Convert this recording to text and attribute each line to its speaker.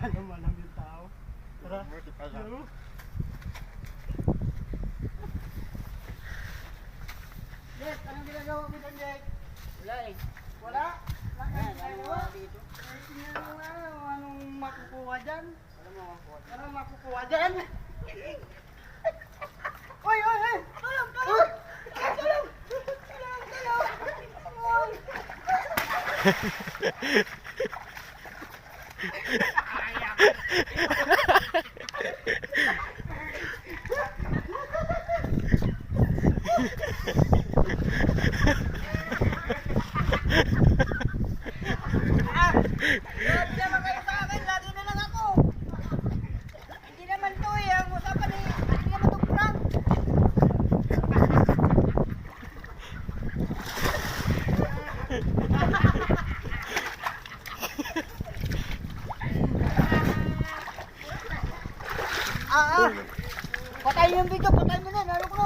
Speaker 1: kita na.
Speaker 2: Jet, anong ginagawa mo dyan, Jet?
Speaker 1: Wala eh.
Speaker 2: Wala? Wala mo nga, anong makukuha dyan?
Speaker 1: Wala mo ako.
Speaker 2: Anong makukuha dyan? Uy, uy, uy! Tulong, tulong! Tulong! Tulong, tulong! Tulong! Ah! Grabe naman Ah, ah. Patayin yung video, patayin mo na, lalo ko.